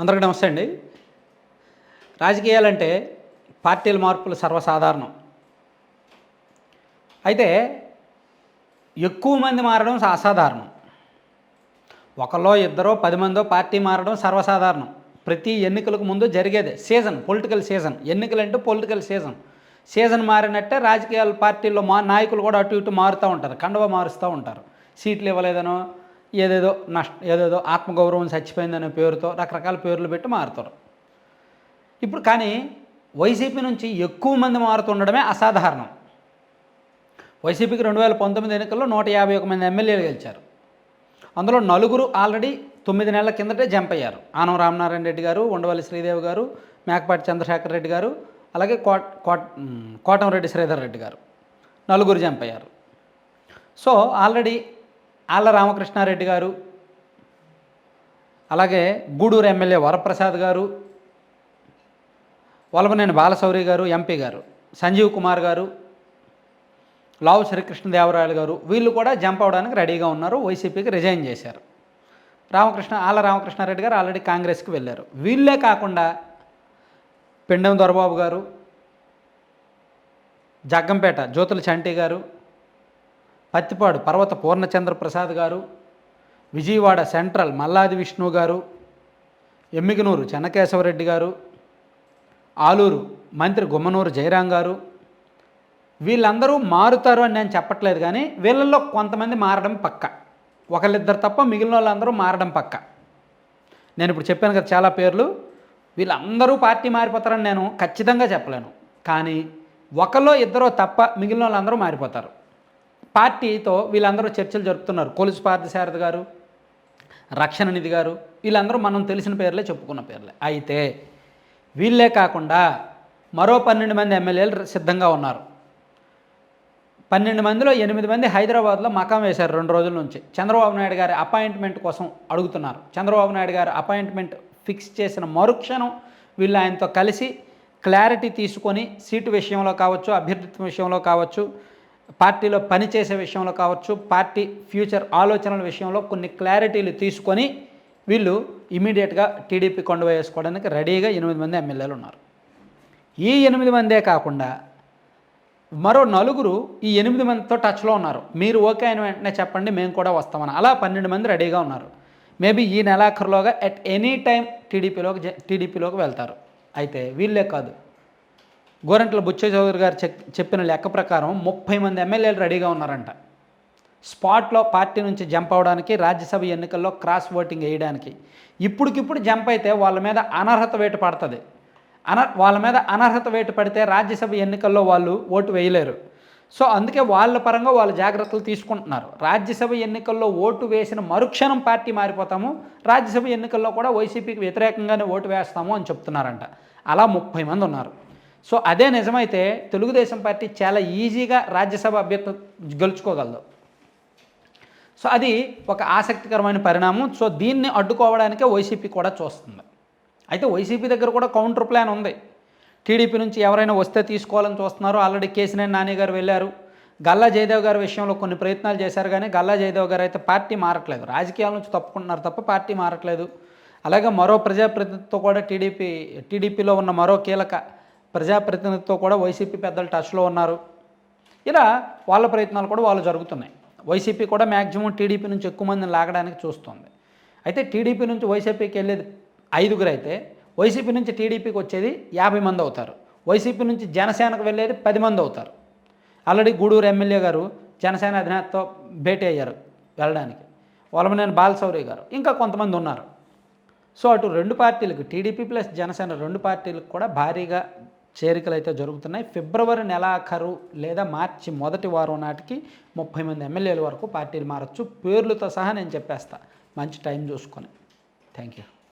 అందరికీ నమస్తే అండి. రాజకీయాలంటే పార్టీల మార్పులు సర్వసాధారణం. అయితే ఎక్కువ మంది మారడం అసాధారణం. ఒకలో ఇద్దరో పది మందో పార్టీ మారడం సర్వసాధారణం. ప్రతి ఎన్నికలకు ముందు జరిగేదే సీజన్ పొలిటికల్ సీజన్. ఎన్నికలు అంటే పొలిటికల్ సీజన్. సీజన్ మారినట్టే రాజకీయాల పార్టీల్లో మా నాయకులు కూడా అటు ఇటు మారుతూ ఉంటారు కండవ మారుస్తూ ఉంటారు. సీట్లు ఇవ్వలేదనో ఏదేదో నష్ట ఏదేదో ఆత్మగౌరవం చచ్చిపోయిందనే పేరుతో రకరకాల పేర్లు పెట్టి మారుతారు. ఇప్పుడు కానీ వైసీపీ నుంచి ఎక్కువ మంది మారుతుండడమే అసాధారణం. వైసీపీకి రెండు వేల పంతొమ్మిది ఎన్నికల్లో నూట యాభై ఒక మంది ఎమ్మెల్యేలు గెలిచారు. అందులో నలుగురు ఆల్రెడీ తొమ్మిది నెలల కిందటే జంప్ అయ్యారు. ఆనం రామనారాయణ రెడ్డి గారు ఉండవల్లి శ్రీదేవి గారు మేకపాటి చంద్రశేఖర్ రెడ్డి గారు అలాగే కోట కోట కోటంరెడ్డి శ్రీధర్ రెడ్డి గారు నలుగురు జంప్ అయ్యారు. సో ఆల్రెడీ ఆళ్ళ రామకృష్ణారెడ్డి గారు అలాగే గూడూరు ఎమ్మెల్యే వరప్రసాద్ గారు వలభనేని బాలశౌరి గారు ఎంపీ గారు సంజీవ్ కుమార్ గారు లావు శ్రీకృష్ణదేవరాయలు గారు వీళ్ళు కూడా జంప్ అవడానికి రెడీగా ఉన్నారు వైసీపీకి రిజైన్ చేశారు. రామకృష్ణ ఆళ్ళ రామకృష్ణారెడ్డి గారు ఆల్రెడీ కాంగ్రెస్కి వెళ్ళారు. వీళ్ళే కాకుండా పిండం దొరబాబు గారు జగ్గంపేట జ్యోతుల చంటి గారు పత్తిపాడు పర్వత పూర్ణచంద్ర ప్రసాద్ గారు విజయవాడ సెంట్రల్ మల్లాది విష్ణు గారు ఎమ్మిగనూరు చెన్నకేశవరెడ్డి గారు ఆలూరు మంత్రి గుమ్మనూరు జయరాం గారు. వీళ్ళందరూ మారుతారు అని నేను చెప్పట్లేదు కానీ వీళ్ళల్లో కొంతమంది మారడం పక్క. ఒకళ్ళిద్దరు తప్ప మిగిలిన వాళ్ళందరూ మారడం పక్క. నేను ఇప్పుడు చెప్పాను కదా చాలా పేర్లు. వీళ్ళందరూ పార్టీ మారిపోతారని నేను ఖచ్చితంగా చెప్పలేను. కానీ ఒకలో ఇద్దరో తప్ప మిగిలిన వాళ్ళందరూ మారిపోతారు. పార్టీతో వీళ్ళందరూ చర్చలు జరుపుతున్నారు. కొలుసు పార్థసారథి గారు రక్షణ నిధి గారు వీళ్ళందరూ మనం తెలిసిన పేర్లే చెప్పుకున్న పేర్లే. అయితే వీళ్ళే కాకుండా మరో పన్నెండు మంది ఎమ్మెల్యేలు సిద్ధంగా ఉన్నారు. పన్నెండు మందిలో ఎనిమిది మంది హైదరాబాద్లో మకాం వేశారు రెండు రోజుల నుంచి. చంద్రబాబు నాయుడు గారి అపాయింట్మెంట్ కోసం అడుగుతున్నారు. చంద్రబాబు నాయుడు గారి అపాయింట్మెంట్ ఫిక్స్ చేసిన మరుక్షణం వీళ్ళు ఆయనతో కలిసి క్లారిటీ తీసుకొని సీటు విషయంలో కావచ్చు అభ్యర్థిత్వ విషయంలో కావచ్చు పార్టీలో పనిచేసే విషయంలో కావచ్చు పార్టీ ఫ్యూచర్ ఆలోచనల విషయంలో కొన్ని క్లారిటీలు తీసుకొని వీళ్ళు ఇమీడియట్గా టీడీపీ కొండవేసుకోవడానికి రెడీగా ఎనిమిది మంది ఎమ్మెల్యేలు ఉన్నారు. ఈ ఎనిమిది మందే కాకుండా మరో నలుగురు ఈ ఎనిమిది మందితో టచ్లో ఉన్నారు. మీరు ఓకే అయిన వెంటనే చెప్పండి మేము కూడా వస్తామని. అలా పన్నెండు మంది రెడీగా ఉన్నారు. మేబీ ఈ నెలాఖరులోగా ఎట్ ఎనీ టైం టీడీపీలోకి టీడీపీలోకి వెళ్తారు. అయితే వీళ్ళే కాదు. గోరంట్ల బుచ్చ చౌదరి గారు చెప్పిన లెక్క ప్రకారం ముప్పై మంది ఎమ్మెల్యేలు రెడీగా ఉన్నారంట. స్పాట్లో పార్టీ నుంచి జంప్ అవడానికి రాజ్యసభ ఎన్నికల్లో క్రాస్ ఓటింగ్ వేయడానికి. ఇప్పటికిప్పుడు జంప్ అయితే వాళ్ళ మీద అనర్హత వేటు పడుతుంది. అన వాళ్ళ మీద అనర్హత వేటు పడితే రాజ్యసభ ఎన్నికల్లో వాళ్ళు ఓటు వేయలేరు. సో అందుకే వాళ్ళ పరంగా వాళ్ళు జాగ్రత్తలు తీసుకుంటున్నారు. రాజ్యసభ ఎన్నికల్లో ఓటు వేసిన మరుక్షణం పార్టీ మారిపోతాము. రాజ్యసభ ఎన్నికల్లో కూడా వైసీపీకి వ్యతిరేకంగానే ఓటు వేస్తాము అని చెప్తున్నారంట. అలా ముప్పై మంది ఉన్నారు. సో అదే నిజమైతే తెలుగుదేశం పార్టీ చాలా ఈజీగా రాజ్యసభ అభ్యర్థి గెలుచుకోగలదు. సో అది ఒక ఆసక్తికరమైన పరిణామం. సో దీన్ని అడ్డుకోవడానికే వైసీపీ కూడా చూస్తుంది. అయితే వైసీపీ దగ్గర కూడా కౌంటర్ ప్లాన్ ఉంది. టీడీపీ నుంచి ఎవరైనా వస్తే తీసుకోవాలని చూస్తున్నారు. ఆల్రెడీ కేసినేని నాని గారు వెళ్ళారు. గల్లా జయదేవ్ గారి విషయంలో కొన్ని ప్రయత్నాలు చేశారు కానీ గల్లా జయదేవ్ గారు అయితే పార్టీ మారట్లేదు. రాజకీయాల నుంచి తప్పుకుంటున్నారు తప్ప పార్టీ మారట్లేదు. అలాగే మరో ప్రజాప్రతినిధితో కూడా టీడీపీ టీడీపీలో ఉన్న మరో కీలక ప్రజాప్రతినిధితో కూడా వైసీపీ పెద్దలు టచ్లో ఉన్నారు. ఇలా వాళ్ళ ప్రయత్నాలు కూడా వాళ్ళు జరుగుతున్నాయి. వైసీపీ కూడా మ్యాక్సిమం టీడీపీ నుంచి ఎక్కువ మందిని లాగడానికి చూస్తుంది. అయితే టీడీపీ నుంచి వైసీపీకి వెళ్ళేది ఐదుగురు అయితే వైసీపీ నుంచి టీడీపీకి వచ్చేది యాభై మంది అవుతారు. వైసీపీ నుంచి జనసేనకు వెళ్ళేది పది మంది అవుతారు. ఆల్రెడీ గూడూరు ఎమ్మెల్యే గారు జనసేన అధినేతతో భేటీ అయ్యారు వెళ్ళడానికి. వలమనేని బాలశౌరి గారు ఇంకా కొంతమంది ఉన్నారు. సో అటు రెండు పార్టీలకు టీడీపీ ప్లస్ జనసేన రెండు పార్టీలకు కూడా భారీగా చేరికలు అయితే జరుగుతున్నాయి. ఫిబ్రవరి నెలాఖరు లేదా మార్చి మొదటి వారం నాటికి ముప్పై మంది ఎమ్మెల్యేల వరకు పార్టీలు మారచ్చు. పేర్లతో సహా నేను చెప్పేస్తా. మంచి టైం చూసుకొని. Thank you